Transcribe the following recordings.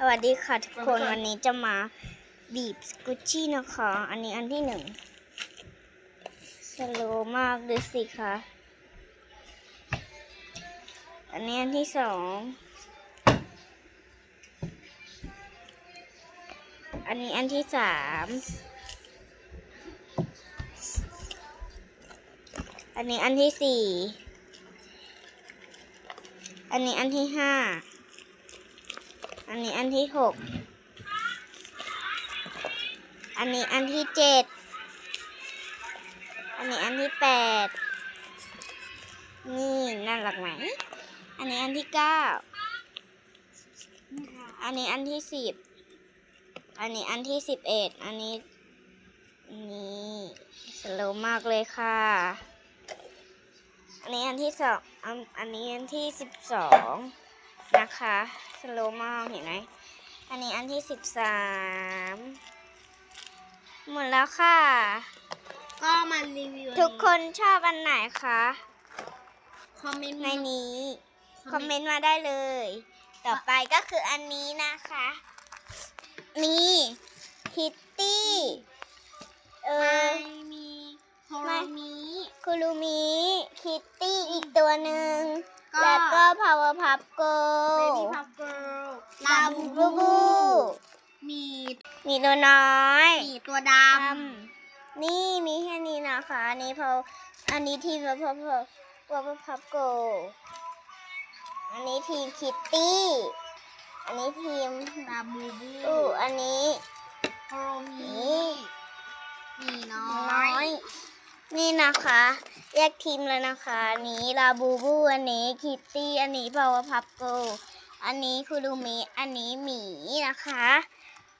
สวัสดีค่ะทุกคนวันนี้จะมาบีบสกุชชี่นะคะ อันนี้อันที่หนึ่งสโลว์มากดูสิคะอันนี้อันที่สองอันนี้อันที่สามอันนี้อันที่สี่อันนี้อันที่ห้า อันนี้อันที่หก อันนี้อันที่เจ็ด อันนี้อันที่แปด นี่น่ารักไหม อันนี้อันที่เก้า อันนี้อันที่สิบ อันนี้อันที่สิบเอ็ด อันนี้ นี่สโลมากเลยค่ะ อันนี้อันที่สอง อันนี้อันที่สิบสอง นะคะสโลว์มากเห็นไหมอันนี้อันที่สิบสามหมดแล้วค่ะ ก็มารีวิวทุกคนชอบอันไหนคะคอมเมนต์ในนี้ คอมเมนต์มาได้เลย ต่อไปก็คืออันนี้นะคะ นี่คิตตี้เอเออมีโทไม่โรมิคุรุมิคิตตี้ power pup go เบบี้พับเกิลลาบูบูบูบู มีมีตัวน้อยมีตัวดทำนี่มีแค่นี้นะคะ อันนี้พออันนี้ทีมพอพอพอพอพับโกอันนี้ทีมคิตตี้ อันนี้ทีมำลาบูบูอู้อันนี้โทโรมินี่ มีน้อน้อย ย นี่นะคะ แยกทีมเลยนะคะอันนี้ลาบูบู อันนี้คิตตี้ อันนี้พาวพับโก อันนี้คูรูมิ อันนี้หมีนะคะ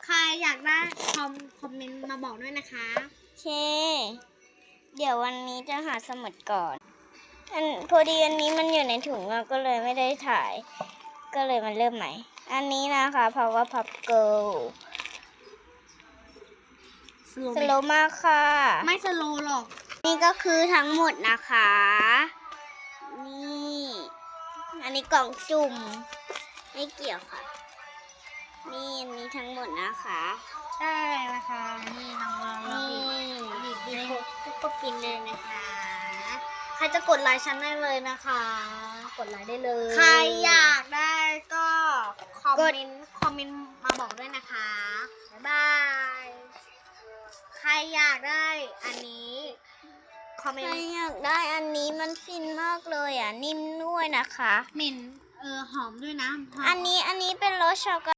ใครอยากได้คอมคอมเมนต์มาบอกด้วยนะคะโอเค เดี๋ยววันนี้จะหาสมุดก่อน อันพอดีอันนี้มันอยู่ในถุงอะก็เลยไม่ได้ถ่าย ก็เลยมันเริ่มใหม่ อันนี้นะคะ Power Pop Girl สโลสโลว์มากค่ะ ไม่สโลว์หรอก นี่ก็คือทั้งหมดนะคะ นี่ อันนี้กล่องจุ่ม ไม่เกี่ยวค่ะ นี่อันนี้ทั้งหมดนะคะ ใช่นะคะ นี่น้องเรานี่บีบบีบทุกก็ฟินเลยนะคะ ใครจะกดไลค์ฉันได้เลยนะคะ กดไลค์ได้เลย ใครอยากได้ก็คอมเมนต์คอมเมนต์มาบอกด้วยนะคะ บ๊ายบาย ใครอยากได้อันนี้ คอมเมใคนรต์อยากได้อันนี้มันฟินมากเลยอะ นิ่มด้วยนะคะเมนเออหอมด้วยนะหอม อันนี้อันนี้เป็นรสช็อกโก